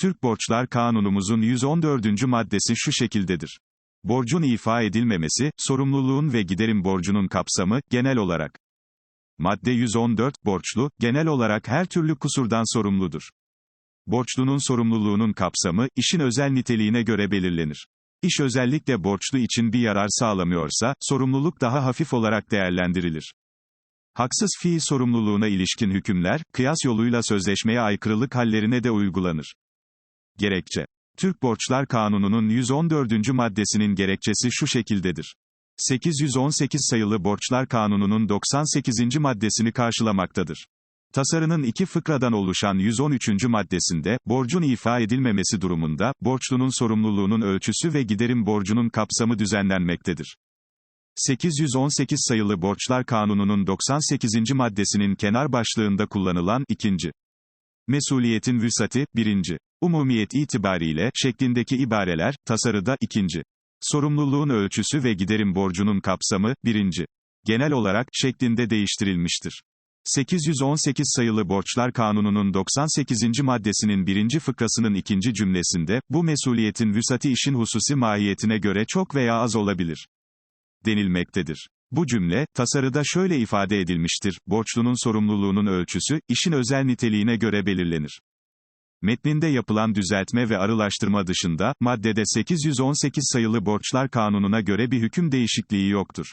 Türk Borçlar Kanunumuzun 114. maddesi şu şekildedir. Borcun ifa edilmemesi, sorumluluğun ve giderim borcunun kapsamı, genel olarak. Madde 114, borçlu, genel olarak her türlü kusurdan sorumludur. Borçlunun sorumluluğunun kapsamı, işin özel niteliğine göre belirlenir. İş özellikle borçlu için bir yarar sağlamıyorsa, sorumluluk daha hafif olarak değerlendirilir. Haksız fiil sorumluluğuna ilişkin hükümler, kıyas yoluyla sözleşmeye aykırılık hallerine de uygulanır. Gerekçe. Türk Borçlar Kanunu'nun 114. maddesinin gerekçesi şu şekildedir. 818 sayılı Borçlar Kanunu'nun 98. maddesini karşılamaktadır. Tasarının iki fıkradan oluşan 113. maddesinde, borcun ifa edilmemesi durumunda, borçlunun sorumluluğunun ölçüsü ve giderim borcunun kapsamı düzenlenmektedir. 818 sayılı Borçlar Kanunu'nun 98. maddesinin kenar başlığında kullanılan, ikinci. Mesuliyetin vüsati, birinci. Umumiyet itibariyle, şeklindeki ibareler, tasarıda, ikinci. Sorumluluğun ölçüsü ve giderim borcunun kapsamı, birinci. Genel olarak, şeklinde değiştirilmiştir. 818 sayılı Borçlar Kanunu'nun 98. maddesinin birinci fıkrasının ikinci cümlesinde, bu mesuliyetin vüsati işin hususi mahiyetine göre çok veya az olabilir. denilmektedir. Bu cümle, tasarıda şöyle ifade edilmiştir, borçlunun sorumluluğunun ölçüsü, işin özel niteliğine göre belirlenir. Metninde yapılan düzeltme ve arılaştırma dışında, maddede 818 sayılı Borçlar Kanunu'na göre bir hüküm değişikliği yoktur.